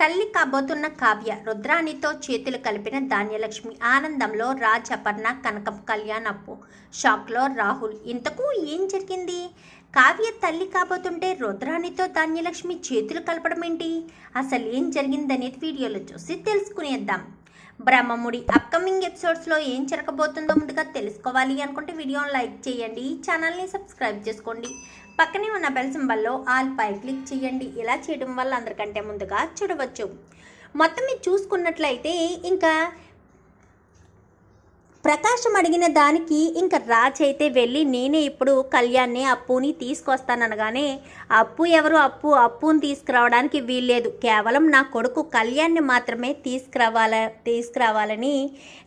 తల్లి కాబోతున్న కావ్య రుద్రాణితో చేతులు కలిపిన ధాన్యలక్ష్మి ఆనందంలో రాజ్ అపర్ణ కనకం కళ్యాణ్ అప్పు. షాక్లో రాహుల్ ఇంతకు ఏం జరిగింది? కావ్య తల్లి కాబోతుంటే రుద్రాణితో ధాన్యలక్ష్మి చేతులు కలపడం ఏంటి? అసలు ఏం జరిగిందనేది వీడియోలో చూసి తెలుసుకునేద్దాం. బ్రహ్మముడి అప్కమింగ్ ఎపిసోడ్స్లో ఏం జరగబోతుందో ముందుగా తెలుసుకోవాలి అనుకుంటే వీడియోని లైక్ చేయండి ఈ ఛానల్ని సబ్స్క్రైబ్ చేసుకోండి. పక్కనే ఉన్న బెల్ సింబల్లో ఆల్ పై క్లిక్ చేయండి. ఇలా చేయడం వల్ల అందరికంటే ముందుగా చూడవచ్చు. మొత్తం మీరు చూసుకున్నట్లయితే ఇంకా ప్రకాశం అడిగిన దానికి ఇంకా రాజ్ అయితే వెళ్ళి నేనే ఇప్పుడు కళ్యాణ్ని అప్పుని తీసుకొస్తాననగానే అప్పు ఎవరు? అప్పు అప్పుని తీసుకురావడానికి వీల్లేదు. కేవలం నా కొడుకు కళ్యాణ్ని మాత్రమే తీసుకురావాల తీసుకురావాలని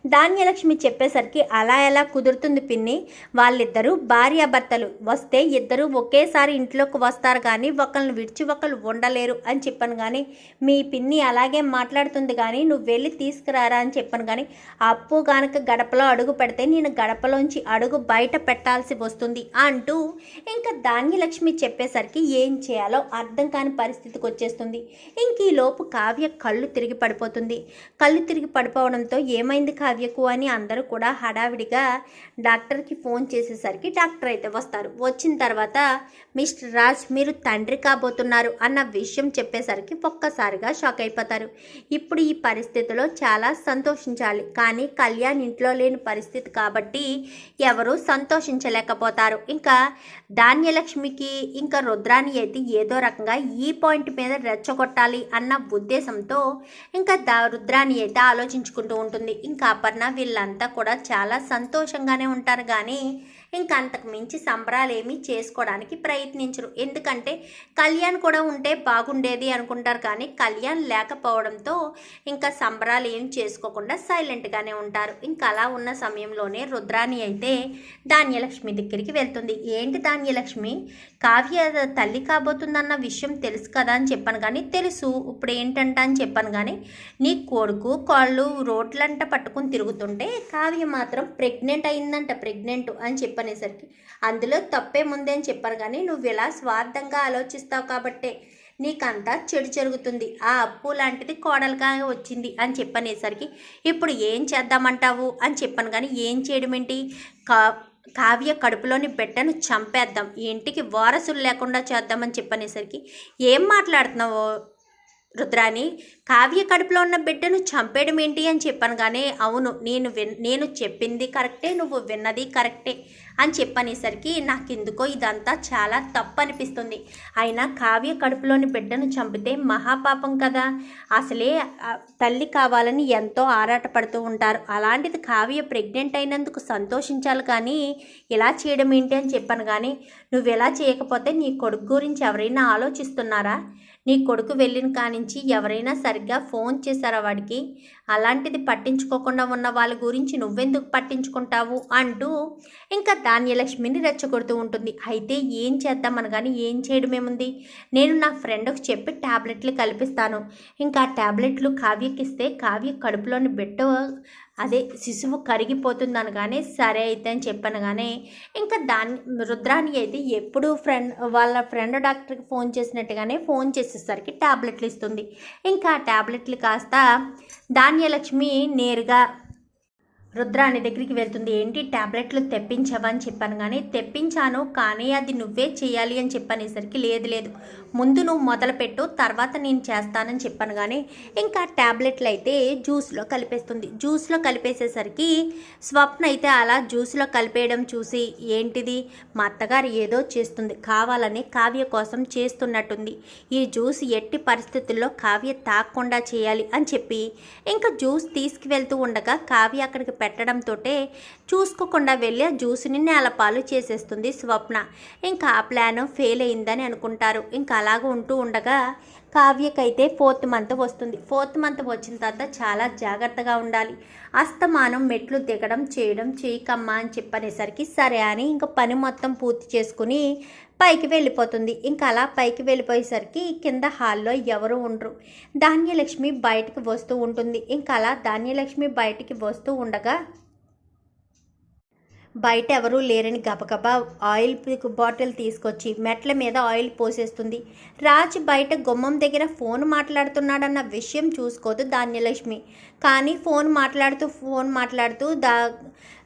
ధాన్యలక్ష్మి చెప్పేసరికి అలా ఎలా కుదురుతుంది పిన్ని? వాళ్ళిద్దరూ భార్యాభర్తలు వస్తే ఇద్దరు ఒకేసారి ఇంట్లోకి వస్తారు కానీ ఒకళ్ళని విడిచి ఒకళ్ళు ఉండలేరు అని చెప్పాను కానీ మీ పిన్ని అలాగే మాట్లాడుతుంది కానీ నువ్వు వెళ్ళి తీసుకురారా అని చెప్పాను కానీ అప్పు కనుక గడపలో అడుగు పెడితే నేను గడపలోంచి అడుగు బయట పెట్టాల్సి వస్తుంది అంటూ ఇంకా ధాన్యలక్ష్మి చెప్పేసరికి ఏం చేయాలో అర్థం కాని పరిస్థితికి వచ్చేస్తుంది. ఇంక ఈ లోపు కావ్య కళ్ళు తిరిగి పడిపోతుంది. కళ్ళు తిరిగి పడిపోవడంతో ఏమైంది కావ్యకు అని అందరూ కూడా హడావిడిగా డాక్టర్కి ఫోన్ చేసేసరికి డాక్టర్ అయితే వస్తారు. వచ్చిన తర్వాత మిస్టర్ రాజ్ మీరు తండ్రి కాబోతున్నారు అన్న విషయం చెప్పేసరికి ఒక్కసారిగా షాక్ అయిపోతారు. ఇప్పుడు ఈ పరిస్థితిలో చాలా సంతోషించాలి. కానీ కళ్యాణ్ ఇంట్లో లేని పరిస్థితి కాబట్టి ఎవరు సంతోషించలేకపోతారు. ఇంకా ధాన్యలక్ష్మికి ఇంకా రుద్రాని అయితే ఏదో రకంగా ఈ పాయింట్ మీద రెచ్చగొట్టాలి అన్న ఉద్దేశంతో ఇంకా దా రుద్రాని అయితే ఆలోచించుకుంటూ ఉంటుంది. ఇంకా అపర్ణ వీళ్ళంతా కూడా చాలా సంతోషంగానే ఉంటారు. కానీ ఇంకా అంతకు మించి సంబరాలు ఏమీ చేసుకోవడానికి ప్రయత్నించరు. ఎందుకంటే కళ్యాణ్ కూడా ఉంటే బాగుండేది అనుకుంటారు కానీ కళ్యాణ్ లేకపోవడంతో ఇంకా సంబరాలు ఏం చేసుకోకుండా సైలెంట్గానే ఉంటారు. ఇంకా అలా ఉన్న సమయంలోనే రుద్రాణి అయితే ధాన్యలక్ష్మి దగ్గరికి వెళ్తుంది. ఏంటి ధాన్యలక్ష్మి? కావ్య తల్లి కాబోతుందన్న విషయం తెలుసు కదా అని చెప్పాను కానీ తెలుసు. ఇప్పుడు ఏంటంట అని చెప్పాను కానీ నీ కొడుకు కాళ్ళు రోడ్లంట పట్టుకుని తిరుగుతుంటే కావ్య మాత్రం ప్రెగ్నెంట్ అయిందంట ప్రెగ్నెంట్ అని చెప్పనేసరికి అందులో తప్పే ముందే అని చెప్పాను కానీ నువ్వు ఇలా స్వార్థంగా ఆలోచిస్తావు కాబట్టే నీకంతా చెడు జరుగుతుంది. ఆ అప్పు లాంటిది కోడలుగా వచ్చింది అని చెప్పనేసరికి ఇప్పుడు ఏం చేద్దామంటావు అని చెప్పాను కానీ ఏం చేయడం ఏంటి? కా కావ్య కడుపులోని బిడ్డను చంపేద్దాం. ఈ ఇంటికి వారసులు లేకుండా చేద్దామని చెప్పనేసరికి ఏం మాట్లాడుతున్నావు రుద్రాని కావ్య కడుపులో ఉన్న బిడ్డను చంపేయడం ఏంటి అని చెప్పాను కానీ అవును నేను విన్ నేను చెప్పింది కరెక్టే నువ్వు విన్నది కరెక్టే అని చెప్పనేసరికి నాకు ఎందుకో ఇదంతా చాలా తప్పు అనిపిస్తుంది అయినా కావ్య కడుపులోని బిడ్డను చంపితే మహాపాపం కదా? అసలే తల్లి కావాలని ఎంతో ఆరాటపడుతూ ఉంటారు. అలాంటిది కావ్య ప్రెగ్నెంట్ అయినందుకు సంతోషించాలి కానీ ఇలా చేయడం ఏంటి అని చెప్పాను కానీ నువ్వు ఎలా చేయకపోతే నీ కొడుకు గురించి ఎవరైనా ఆలోచిస్తున్నారా? నీ కొడుకు వెళ్ళిన కానించి ఎవరైనా సరిగ్గా ఫోన్ చేశారా వాడికి? అలాంటిది పట్టించుకోకుండా ఉన్న వాళ్ళ గురించి నువ్వెందుకు పట్టించుకుంటావు అంటూ ఇంకా ధాన్యలక్ష్మిని రెచ్చగొడుతూ ఉంటుంది. అయితే ఏం చేద్దామని కానీ ఏం చేయడమేముంది నేను నా ఫ్రెండ్కి చెప్పి ట్యాబ్లెట్లు కల్పిస్తాను. ఇంకా ఆ ట్యాబ్లెట్లు కావ్యకిస్తే కావ్య కడుపులోని బిడ్డ అదే శిశువు కరిగిపోతుంది అనగానే సరే అయితే అని చెప్పాను కానీ ఇంకా దాని రుద్రాని అయితే ఎప్పుడు ఫ్రెండ్ వాళ్ళ ఫ్రెండ్ డాక్టర్కి ఫోన్ చేసినట్టుగానే ఫోన్ చేసేసరికి ట్యాబ్లెట్లు ఇస్తుంది. ఇంకా ఆ ట్యాబ్లెట్లు కాస్త ధాన్యలక్ష్మి నేరుగా రుద్రాని దగ్గరికి వెళ్తుంది. ఏంటి? ట్యాబ్లెట్లు తెప్పించవా అని చెప్పాను కానీ తెప్పించాను కానీ అది నువ్వే చేయాలి అని చెప్పనేసరికి లేదు లేదు. ముందు నువ్వు మొదలుపెట్టు తర్వాత నేను చేస్తానని చెప్పాను కానీ ఇంకా ట్యాబ్లెట్లు అయితే జ్యూస్లో కలిపేస్తుంది. జ్యూస్లో కలిపేసేసరికి స్వప్న అయితే అలా జ్యూస్లో కలిపేయడం చూసి ఏంటిది? మా అత్తగారు ఏదో చేస్తుంది. కావాలని కావ్య కోసం చేస్తున్నట్టుంది. ఈ జ్యూస్ ఎట్టి పరిస్థితుల్లో కావ్య తాగకుండా చేయాలి అని చెప్పి ఇంకా జ్యూస్ తీసుకువెళ్తూ ఉండగా కావ్య అక్కడికి పెట్టడంతోటే చూసుకోకుండా వెళ్ళి ఆ జ్యూస్ని నేలపాలు చేసేస్తుంది స్వప్న. ఇంకా ఆ ప్లాన్ ఫెయిల్ అయిందని అనుకుంటారు. ఇంకా అలాగ ఉంటూ ఉండగా కావ్యకైతే ఫోర్త్ మంత్ వస్తుంది. ఫోర్త్ మంత్ వచ్చిన తర్వాత చాలా జాగ్రత్తగా ఉండాలి. అస్తమానం మెట్లు దిగడం చేయడం చేయకమ్మా అని చెప్పనేసరికి సరే అని ఇంకా పని మొత్తం పూర్తి చేసుకుని పైకి వెళ్ళిపోతుంది. ఇంకా అలా పైకి వెళ్ళిపోయేసరికి కింద హాల్లో ఎవరు ఉండరు. ధాన్యలక్ష్మి బయటకు వస్తూ ఉంటుంది. ఇంకా అలా ధాన్యలక్ష్మి బయటికి వస్తూ ఉండగా బయట ఎవరూ లేరని గబగబా ఆయిల్ బాటిల్ తీసుకొచ్చి మెట్ల మీద ఆయిల్ పోసేస్తుంది. రాజ్ బయట గుమ్మం దగ్గర ఫోన్ మాట్లాడుతున్నాడన్న విషయం చూసుకోదు ధాన్యలక్ష్మి. కానీ ఫోన్ మాట్లాడుతూ ఫోన్ మాట్లాడుతూ దా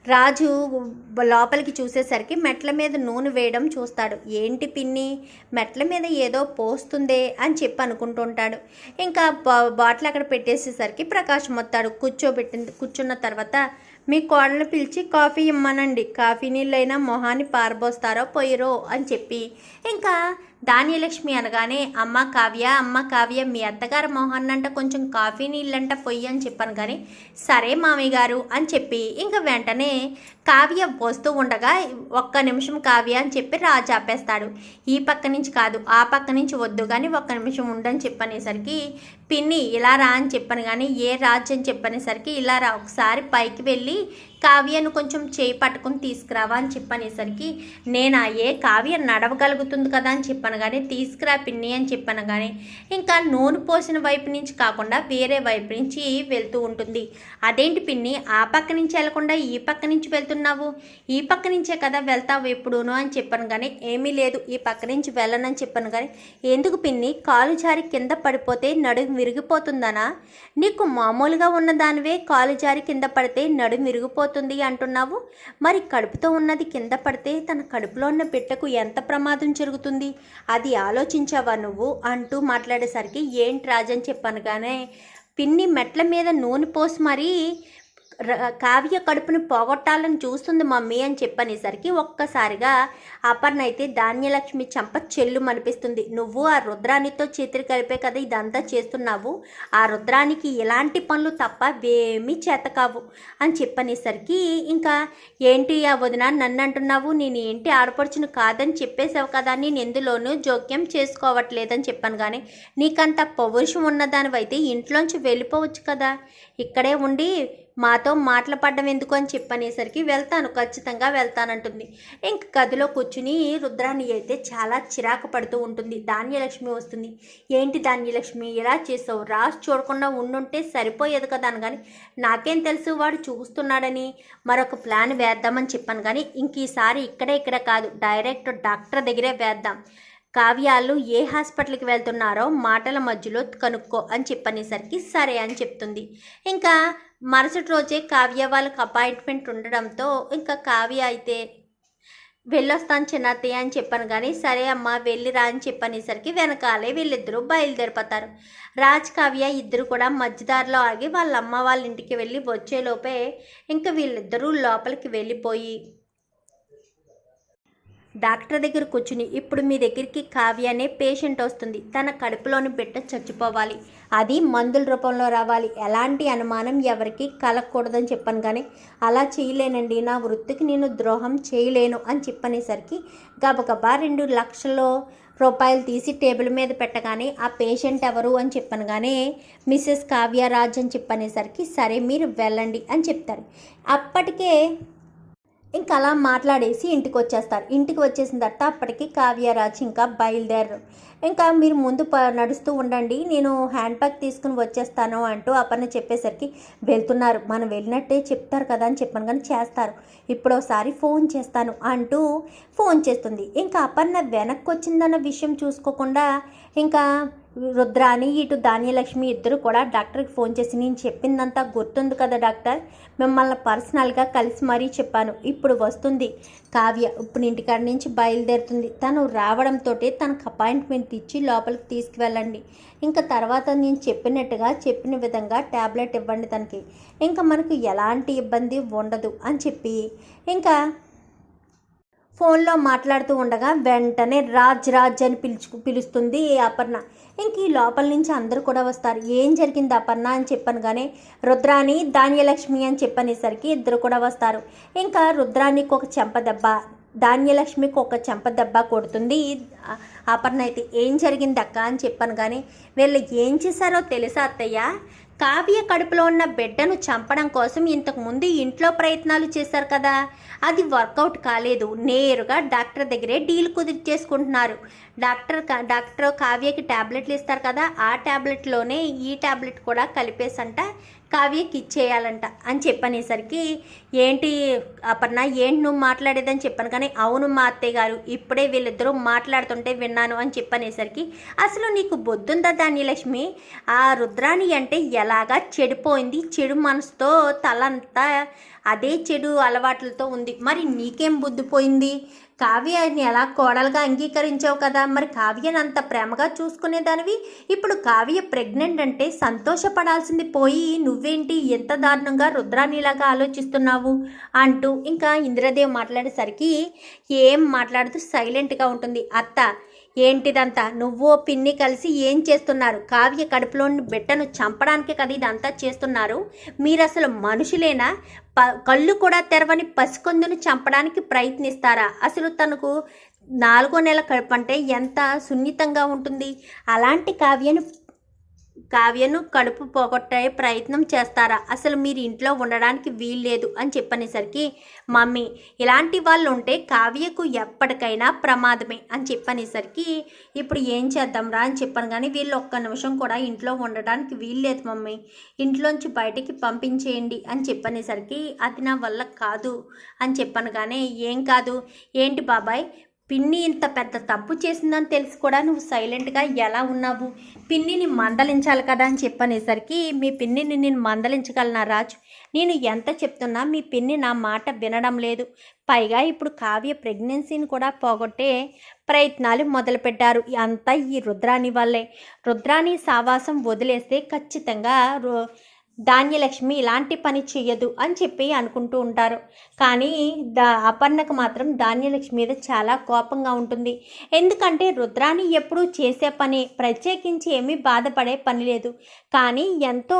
రాజు లోపలికి చూసేసరికి మెట్ల మీద నూనె వేయడం చూస్తాడు. ఏంటి పిన్ని? మెట్ల మీద ఏదో పోస్తుందే అని చెప్పి అనుకుంటుంటాడు. ఇంకా బా- బాటిల్ అక్కడ పెట్టేసేసరికి ప్రకాశం వస్తాడు కూర్చోబెట్టింది కూర్చున్న తర్వాత మీ కోడలు పిలిచి కాఫీ ఇమ్మనండి. కాఫీ నీళ్ళైనా మొహాన్ని పారబోస్తారో పోయిరో అని చెప్పి. ఇంకా ధాన్యలక్ష్మి అనగానే అమ్మ కావ్య అమ్మ కావ్య మీ అత్తగారు మొహాన్ని అంట కొంచెం కాఫీ నీళ్ళంట పొయ్యి అని చెప్పాను కానీ సరే మామయ్య గారు అని చెప్పి ఇంకా వెంటనే కావ్య వస్తూ ఉండగా ఒక్క నిమిషం కావ్య అని చెప్పి రాజు ఆపేస్తాడు. ఈ పక్క నుంచి కాదు ఆ పక్క నుంచి వద్దు కానీ ఒక్క నిమిషం ఉండని చెప్పనేసరికి పిన్ని ఇలా రా అని చెప్పాను కానీ ఏ రాజు అని చెప్పనేసరికి ఇలా రా ఒకసారి పైకి వెళ్ళి కావ్యను కొంచెం చేయి పట్టుకుని తీసుకురావా అని చెప్పనేసరికి నేను? ఏ? కావ్య నడవగలుగుతుంది కదా అని చెప్పాను కానీ తీసుకురా పిన్ని అని చెప్పాను కానీ ఇంకా నూనె పోసిన వైపు నుంచి కాకుండా వేరే వైపు నుంచి వెళ్తూ ఉంటుంది. అదేంటి పిన్ని? ఆ పక్క నుంచి వెళ్ళకుండా ఈ పక్క నుంచి వెళ్తున్నావు? ఈ పక్క నుంచే కదా వెళ్తావు ఎప్పుడూను అని చెప్పాను కానీ ఏమీ లేదు. ఈ పక్క నుంచి వెళ్ళనని చెప్పాను కానీ ఎందుకు పిన్ని? కాలు జారి కింద పడిపోతే నడుము విరిగిపోతుందనా? నీకు మామూలుగా ఉన్న దానివే కాలు జారి కింద పడితే నడుము విరిగిపోతుంది? అంటున్నావు? మరి కడుపుతో ఉన్నది కింద పడితే తన కడుపులో ఉన్న బిడ్డకు ఎంత ప్రమాదం జరుగుతుంది? అది ఆలోచించావా నువ్వు? అంటూ మాట్లాడేసరికి ఏంటి రాజని చెప్పాను కానీ పిన్ని మెట్ల మీద నూనె పోసి మరీ కావ్య కడుపుని పోగొట్టాలని చూస్తుంది మమ్మీ అని చెప్పనేసరికి ఒక్కసారిగా అపర్ణ అయితే ధాన్యలక్ష్మి చంప చెల్లు అనిపిస్తుంది నువ్వు ఆ రుద్రానితో చేతులు కలిపే కదా ఇదంతా చేస్తున్నావు? ఆ రుద్రానికి ఎలాంటి పనులు తప్ప వేమీ చేత కావు అని చెప్పనేసరికి ఇంకా ఏంటి ఆ వదిన నన్ను అంటున్నావు నేను ఏంటి ఆడపడుచును కాదని చెప్పేసావు కదా? నేను ఎందులోనూ జోక్యం చేసుకోవట్లేదని చెప్పాను కానీ నీకంత పౌరుషం ఉన్నదానివైతే ఇంట్లోంచి వెళ్ళిపోవచ్చు కదా? ఇక్కడే ఉండి మాతో మాటలు పడ్డం ఎందుకు అని చెప్పనేసరికి వెళ్తాను ఖచ్చితంగా వెళ్తానంటుంది. ఇంక గదిలో కూర్చుని రుద్రాణి అయితే చాలా చిరాకు పడుతూ ఉంటుంది. ధాన్యలక్ష్మి వస్తుంది. ఏంటి ధాన్యలక్ష్మి ఇలా చేసావు? రాసి చూడకుండా ఉండుంటే సరిపోయేది కదా అని కానీ నాకేం తెలుసు వాడు చూస్తున్నాడని. మరొక ప్లాన్ వేద్దామని చెప్పాను కానీ ఇంక ఈసారి ఇక్కడే ఇక్కడ కాదు. డైరెక్ట్ డాక్టర్ దగ్గరే వేద్దాం. కావ్యాలు ఏ హాస్పిటల్కి వెళ్తున్నారో మాటల మధ్యలో కనుక్కో అని చెప్పనేసరికి సరే అని చెప్తుంది. ఇంకా మరుసటి రోజే కావ్య వాళ్ళకి అపాయింట్మెంట్ ఉండడంతో ఇంకా కావ్య అయితే వెళ్ళొస్తాను చిన్నతే అని చెప్పాను కానీ సరే అమ్మ వెళ్ళిరా అని చెప్పనేసరికి వెనకాలే వీళ్ళిద్దరూ బయలుదేరిపోతారు. రాజ్ కావ్య ఇద్దరు కూడా మధ్యదారిలో ఆగి వాళ్ళ అమ్మ వాళ్ళ ఇంటికి వెళ్ళి వచ్చేలోపే ఇంకా వీళ్ళిద్దరూ లోపలికి వెళ్ళిపోయి డాక్టర్ దగ్గర కూర్చుని ఇప్పుడు మీ దగ్గరికి కావ్య అనే పేషెంట్ వస్తుంది. తన కడుపులోని బిడ్డ చచ్చిపోవాలి. అది మందుల రూపంలో రావాలి. ఎలాంటి అనుమానం ఎవరికి కలగకూడదని చెప్పాను కానీ అలా చేయలేనండి. నా వృత్తికి నేను ద్రోహం చేయలేను అని చెప్పనేసరికి గబగబా రెండు లక్షలు రూపాయలు తీసి టేబుల్ మీద పెట్టగానే ఆ పేషెంట్ ఎవరు? అని చెప్పను కానీ మిస్సెస్ కావ్యరాజ్ అని చెప్పనేసరికి సరే మీరు వెళ్ళండి అని చెప్తారు అప్పటికే ఇంకా అలా మాట్లాడేసి ఇంటికి వచ్చేస్తారు ఇంటికి వచ్చేసిన తర్వాత అప్పటికి కావ్యరాజ్ ఇంకా బయలుదేరరు. ఇంకా మీరు ముందు ప నడుస్తూ ఉండండి. నేను హ్యాండ్ బ్యాగ్ తీసుకుని వచ్చేస్తాను అంటూ అపర్ణ చెప్పేసరికి వెళ్తున్నారు. మనం వెళ్ళినట్టే చెప్తారు కదా అని చెప్పాను కానీ చేస్తారు. ఇప్పుడు ఒకసారి ఫోన్ చేస్తాను అంటూ ఫోన్ చేస్తుంది. ఇంకా అపర్ణ వెనక్కి వచ్చిందన్న విషయం చూసుకోకుండా ఇంకా రుద్రాని ఇటు ధాన్యలక్ష్మి ఇద్దరు కూడా డాక్టర్కి ఫోన్ చేసి నేను చెప్పిందంతా గుర్తుంది కదా డాక్టర్? మిమ్మల్ని పర్సనల్గా కలిసి మరీ చెప్పాను. ఇప్పుడు వస్తుంది. కావ్య ఇప్పుడు ఇంటికాడ నుంచి బయలుదేరుతుంది. తను రావడంతో తనకు అపాయింట్మెంట్ ఇచ్చి లోపలికి తీసుకువెళ్ళండి. ఇంకా తర్వాత నేను చెప్పినట్టుగా చెప్పిన విధంగా ట్యాబ్లెట్ ఇవ్వండి తనకి. ఇంకా మనకు ఎలాంటి ఇబ్బంది ఉండదు అని చెప్పి ఇంకా ఫోన్లో మాట్లాడుతూ ఉండగా వెంటనే రాజ్ రాజ్ అని పిలుచు పిలుస్తుంది అపర్ణ. ఇంక ఈ లోపల నుంచి అందరూ కూడా వస్తారు. ఏం జరిగింది అపర్ణ అని చెప్పాను కానీ రుద్రాని ధాన్యలక్ష్మి అని చెప్పనేసరికి ఇద్దరు కూడా వస్తారు. ఇంకా రుద్రానికి ఒక చెంప దెబ్బ ధాన్యలక్ష్మికి ఒక చెంప దెబ్బ కొడుతుంది. అపర్ణ అయితే ఏం జరిగింది అక్క అని చెప్పాను కానీ వీళ్ళు ఏం చేశారో తెలుసా అత్తయ్య? కావ్య కడుపులో ఉన్న బిడ్డను చంపడం కోసం ఇంతకు ముందు ఇంట్లో ప్రయత్నాలు చేశారు కదా. అది వర్కౌట్ కాలేదు. నేరుగా డాక్టర్ దగ్గరే డీల్ కుదిర్చేసుకుంటున్నారు. డాక్టర్ కా- డాక్టర్ కావ్యకి ట్యాబ్లెట్లు ఇస్తారు కదా ఆ ట్యాబ్లెట్లోనే ఈ ట్యాబ్లెట్ కూడా కలిపేసంట కావ్యకి ఇచ్చేయాలంట అని చెప్పనేసరికి ఏంటి అపర్ణ ఏంటి నువ్వు మాట్లాడేదని చెప్పాను కానీ అవును మా అత్తయ్య గారు ఇప్పుడే వీళ్ళిద్దరూ మాట్లాడుతుంటే విన్నాను అని చెప్పనేసరికి అసలు నీకు బొద్దుందా ధాన్యలక్ష్మి? ఆ రుద్రాణి అంటే ఎలాగా చెడిపోయింది? చెడు మనసుతో తలంతా అదే చెడు అలవాట్లతో ఉంది. మరి నీకేం బుద్ధి పోయింది? కావ్యని ఎలా కోడలుగా అంగీకరించావు కదా? మరి కావ్యని అంత ప్రేమగా చూసుకునేదానివి? ఇప్పుడు కావ్య ప్రెగ్నెంట్ అంటే సంతోషపడాల్సింది పోయి నువ్వేంటి ఎంత దారుణంగా రుద్రాణిలాగా ఆలోచిస్తున్నావు? అంటూ ఇంకా ఇంద్రదేవ్ మాట్లాడేసరికి ఏం మాట్లాడుతూ సైలెంట్గా ఉంటుంది. అత్త ఏంటిదంతా? నువ్వు పిన్ని కలిసి ఏం చేస్తున్నారు? కావ్య కడుపులోని బిడ్డను చంపడానికి కదా ఇదంతా చేస్తున్నారు? మీరు అసలు మనుషులేనా? ప కళ్ళు కూడా తెరవని పసికొందును చంపడానికి ప్రయత్నిస్తారా? అసలు తనకు నాలుగో నెల కడుపు అంటే ఎంత సున్నితంగా ఉంటుంది? అలాంటి కావ్యను కావ్యను కడుపు పోగొట్టే ప్రయత్నం చేస్తారా? అసలు మీరు ఇంట్లో ఉండడానికి వీల్లేదు అని చెప్పనేసరికి మమ్మీ ఇలాంటి వాళ్ళు ఉంటే కావ్యకు ఎప్పటికైనా ప్రమాదమే అని చెప్పనేసరికి ఇప్పుడు ఏం చేద్దాం రా అని చెప్పాను కానీ వీళ్ళు ఒక్క నిమిషం కూడా ఇంట్లో ఉండడానికి వీల్లేదు మమ్మీ. ఇంట్లోంచి బయటికి పంపించేయండి అని చెప్పనేసరికి అది నా వల్ల కాదు అని చెప్పాను కానీ ఏం కాదు? ఏంటి బాబాయ్ పిన్ని ఇంత పెద్ద తప్పు చేసిందని తెలిసి కూడా నువ్వు సైలెంట్గా ఎలా ఉన్నావు? పిన్నిని మందలించాలి కదా అని చెప్పనేసరికి మీ పిన్నిని నేను మందలించగలనా రాజు? నేను ఎంత చెప్తున్నా మీ పిన్ని నా మాట వినడం లేదు. పైగా ఇప్పుడు కావ్య ప్రెగ్నెన్సీని కూడా పోగొట్టే ప్రయత్నాలు మొదలుపెట్టారు. అంతా ఈ రుద్రాణి వల్లే. రుద్రాణి సావాసం వదిలేస్తే ఖచ్చితంగా రు- ధాన్యలక్ష్మి ఇలాంటి పని చెయ్యదు అని చెప్పి అనుకుంటూ ఉంటారు. కానీ దా అపర్ణకు మాత్రం ధాన్యలక్ష్మి మీద చాలా కోపంగా ఉంటుంది. ఎందుకంటే రుద్రాణి ఎప్పుడూ చేసే పని ప్రత్యేకించి ఏమీ బాధపడే పని లేదు. కానీ ఎంతో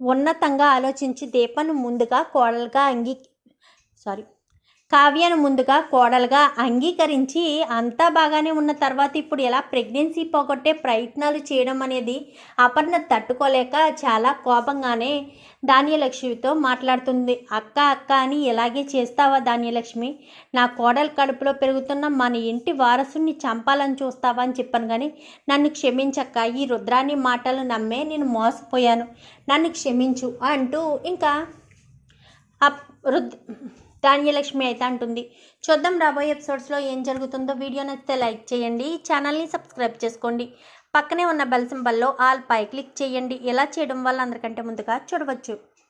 ఉన్నతంగా ఆలోచించి దీపను ముందుగా కోడలుగా అంగీ సారీ కావ్యను ముందుగా కోడలుగా అంగీకరించి అంతా బాగానే ఉన్న తర్వాత ఇప్పుడు ఎలా ప్రెగ్నెన్సీ పోగొట్టే ప్రయత్నాలు చేయడం అనేది అపర్ణ తట్టుకోలేక చాలా కోపంగానే ధాన్యలక్ష్మితో మాట్లాడుతుంది. అక్క అక్క అని ఇలాగే చేస్తావా ధాన్యలక్ష్మి? నా కోడలు కడుపులో పెరుగుతున్న మన ఇంటి వారసుని చంపాలని చూస్తావా అని చెప్పాను కానీ నన్ను క్షమించక్క. ఈ రుద్రాని మాటలు నమ్మే నేను మోసపోయాను. నన్ను క్షమించు అంటూ ఇంకా అప్ ధాన్యలక్ష్మి అయితే అంటుంది. చూద్దాం రాబోయే ఎపిసోడ్స్లో ఏం జరుగుతుందో. వీడియో నచ్చితే లైక్ చేయండి. ఛానల్ని సబ్స్క్రైబ్ చేసుకోండి. పక్కనే ఉన్న బెల్ సింబల్లో ఆల్ పై క్లిక్ చేయండి. ఇలా చేయడం వల్ల అందరికంటే ముందుగా చూడవచ్చు.